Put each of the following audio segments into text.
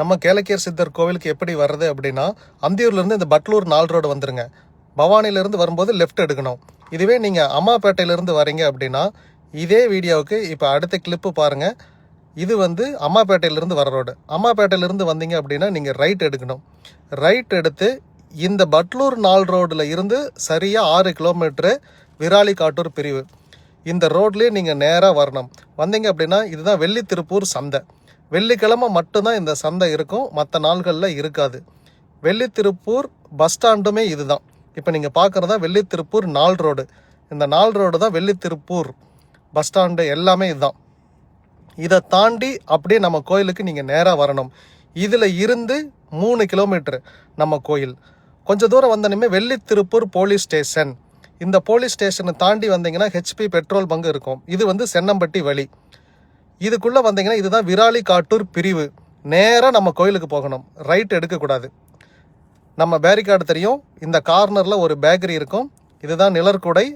நம்ம கேளக்கியர் சித்தர் கோவிலுக்கு எப்படி வர்றது அப்படின்னா அந்தியூர்லேருந்து இந்த பட்லூர் நால் ரோடு வந்துருங்க. பவானிலேருந்து வரும்போது லெஃப்ட் எடுக்கணும். இதுவே நீங்கள் அம்மாப்பேட்டையிலேருந்து வரீங்க அப்படின்னா இதே வீடியோவுக்கு இப்போ அடுத்த கிளிப்பு பாருங்கள் இது வந்து அம்மாப்பேட்டையிலேருந்து வர ரோடு. அம்மாப்பேட்டையிலேருந்து வந்தீங்க அப்படின்னா நீங்கள் ரைட் எடுக்கணும். ரைட் எடுத்து இந்த பட்லூர் நாள் ரோடில் இருந்து சரியாக ஆறு கிலோமீட்ரு விராலி காட்டூர் பிரிவு. இந்த ரோட்லேயே நீங்கள் நேராக வரணும். வந்தீங்க அப்படின்னா இதுதான் வெள்ளி திருப்பூர் சந்தை. வெள்ளிக்கிழமை மட்டும்தான் இந்த சந்தை இருக்கும். மற்ற நாள்களில் இருக்காது. வெள்ளி திருப்பூர் பஸ் ஸ்டாண்டுமே இதுதான். இப்போ நீங்கள் பார்க்குறதா வெள்ளி திருப்பூர் நால் ரோடு. இந்த நாள் ரோடு தான் வெள்ளி திருப்பூர் பஸ் ஸ்டாண்டு எல்லாமே இதுதான். இதை தாண்டி அப்படியே நம்ம கோயிலுக்கு நீங்கள் நேராக வரணும். இதில் இருந்து மூணு கிலோமீட்டர் நம்ம கோயில். கொஞ்சம் தூரம் வந்தனுமே வெள்ளி திருப்பூர் போலீஸ் ஸ்டேஷன். இந்த போலீஸ் ஸ்டேஷனை தாண்டி வந்தீங்கன்னா ஹெச்பி பெட்ரோல் பங்கு இருக்கும். இது வந்து சென்னம்பட்டி வழி. இதுக்குள்ளே வந்தீங்கன்னா இதுதான் விராலி காட்டூர் பிரிவு. நேராக நம்ம கோயிலுக்கு போகணும். ரைட் எடுக்கக்கூடாது. நம்ம பேரிகார்டு தெரியும். இந்த கார்னரில் ஒரு பேக்கரி இருக்கும். இதுதான் நிழற்குடை.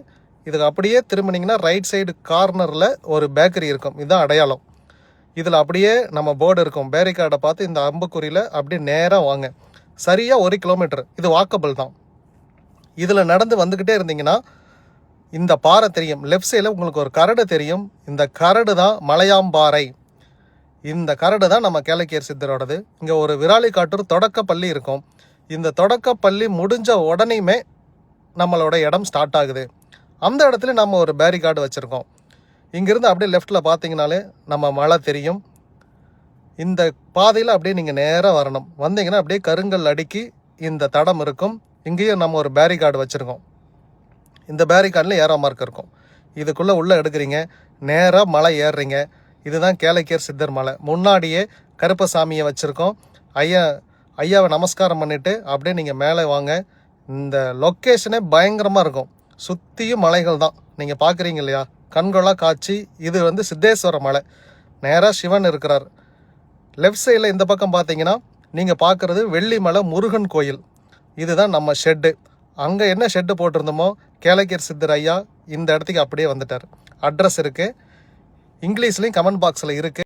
இதுக்கு அப்படியே திரும்பினீங்கன்னா ரைட் சைடு கார்னரில் ஒரு பேக்கரி இருக்கும். இதுதான் அடையாளம். இதில் அப்படியே நம்ம போர்டு இருக்கும். பேரிகார்டை பார்த்து இந்த அம்புக்குறியில் அப்படியே நேராக வாங்க. சரியாக ஒரு கிலோமீட்டர் இது வாக்கபிள் தான். இதில் நடந்து வந்துக்கிட்டே இருந்தீங்கன்னா இந்த பாறை தெரியும். லெஃப்ட் சைடில் உங்களுக்கு ஒரு கரடு தெரியும். இந்த கரடு தான் மலையாம்பாறை. இந்த கரடு தான் நம்ம கேளக்கியர் சித்தரோடது. இங்கே ஒரு விராலி காட்டூர் தொடக்கப்பள்ளி இருக்கும். இந்த தொடக்கப்பள்ளி முடிஞ்ச உடனேயுமே நம்மளோட இடம் ஸ்டார்ட் ஆகுது. அந்த இடத்துல நம்ம ஒரு பேரிகார்டு வச்சுருக்கோம். இங்கேருந்து அப்படியே லெஃப்ட்டில் பார்த்தீங்கனாலே நம்ம மழை தெரியும். இந்த பாதையில் அப்படியே நீங்கள் நேராக வரணும். வந்தீங்கன்னா அப்படியே கருங்கல் அடுக்கி இந்த தடம் இருக்கும். இங்கேயும் நம்ம ஒரு பேரிகார்டு வச்சுருக்கோம். இந்த பேரிகார்டில் ஏறா மார்க் இருக்கும். இதுக்குள்ளே உள்ளே எடுக்கிறீங்க நேராக மலை ஏறுறீங்க. இதுதான் கேளக்கியர் சித்தர் மலை. முன்னாடியே கருப்பசாமியை வச்சுருக்கோம். ஐயா ஐயாவை நமஸ்காரம் பண்ணிவிட்டு அப்படியே நீங்கள் மேலே வாங்க. இந்த லொக்கேஷனே பயங்கரமாக இருக்கும். சுற்றியும் மலைகள் தான். நீங்கள் பார்க்குறீங்க இல்லையா? கண்கொள்ளா காட்சி. இது வந்து சித்தேஸ்வர மலை. நேராக சிவன் இருக்கிறார். லெஃப்ட் சைடில் இந்த பக்கம் பார்த்தீங்கன்னா நீங்கள் பார்க்குறது வெள்ளிமலை முருகன் கோயில். இதுதான் நம்ம ஷெட்டு அங்கே என்ன ஷெட்டு போட்டிருந்தோமோ கேளக்கியர் சித்தர் ஐயா இந்த இடத்துக்கு அப்படியே வந்துட்டார். அட்ரஸ் இருக்குது இங்கிலீஷ்லேயும் கமெண்ட் பாக்ஸில் இருக்குது